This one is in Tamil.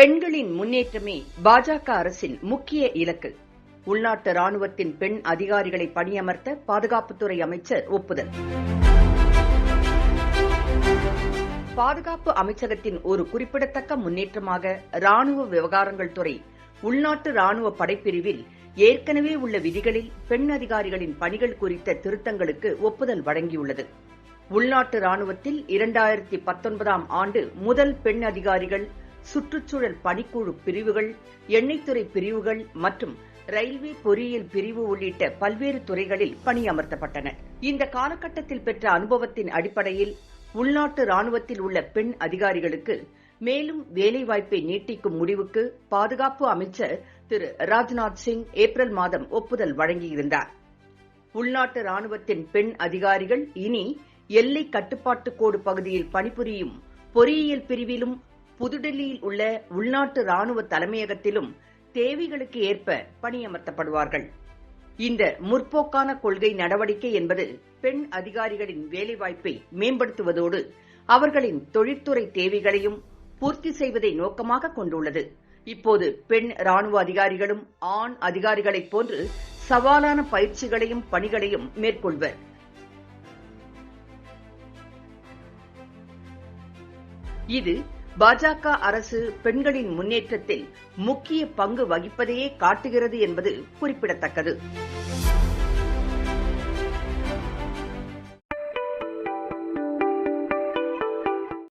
பெண்களின் முன்னேற்றமே பாஜக அரசின் முக்கிய இலக்கு. உள்நாட்டு ராணுவத்தின் பெண் அதிகாரிகளை பணியமர்த்த பாதுகாப்புத்துறை அமைச்சர் ஒப்புதல். பாதுகாப்பு அமைச்சகத்தின் ஒரு குறிப்பிடத்தக்க முன்னேற்றமாக ராணுவ விவகாரங்கள் துறை உள்நாட்டு ராணுவ படைப்பிரிவில் ஏற்கனவே உள்ள விதிகளில் பெண் அதிகாரிகளின் பணிகள் குறித்த திருத்தங்களுக்கு ஒப்புதல் வழங்கியுள்ளது. உள்நாட்டு ராணுவத்தில் இரண்டாயிரத்தி பத்தொன்பதாம் ஆண்டு முதல் பெண் அதிகாரிகள் சுற்றுச்சூழல் பணிக்குழு பிரிவுகள் எண்ணெய்த்துறை பிரிவுகள் மற்றும் ரயில்வே பொறியியல் பிரிவு உள்ளிட்ட பல்வேறு துறைகளில் பணியமர்த்தப்பட்டனர் இந்த காலகட்டத்தில் பெற்ற அனுபவத்தின் அடிப்படையில் உள்நாட்டு ராணுவத்தில் உள்ள பெண் அதிகாரிகளுக்கு மேலும் வேலைவாய்ப்பை நீட்டிக்கும் முடிவுக்கு பாதுகாப்பு அமைச்சர் திரு ராஜ்நாத் சிங் ஏப்ரல் மாதம் ஒப்புதல் வழங்கியிருந்தார். உள்நாட்டு ராணுவத்தின் பெண் அதிகாரிகள் இனி எல்லை கட்டுப்பாட்டு கோடு பகுதியில் பணிபுரியும் பொறியியல் பிரிவிலும் புதுடெல்லியில் உள்ள உள்நாட்டு ராணுவ தலைமையகத்திலும் தேவைகளுக்கு ஏற்ப பணியமர்த்தப்படுவார்கள். இந்த முற்போக்கான கொள்கை நடவடிக்கை என்பது பெண் அதிகாரிகளின் வேலைவாய்ப்பை மேம்படுத்துவதோடு அவர்களின் தொழில்துறை தேவைகளையும் பூர்த்தி செய்வதை நோக்கமாக கொண்டுள்ளது. இப்போது பெண் ராணுவ அதிகாரிகளும் ஆண் அதிகாரிகளைப் போன்று சவாலான பயிற்சிகளையும் பணிகளையும் மேற்கொள்வர். இது பாஜக அரசு பெண்களின் முன்னேற்றத்தில் முக்கிய பங்கு வகிப்பதையே காட்டுகிறது என்பது குறிப்பிடத்தக்கது.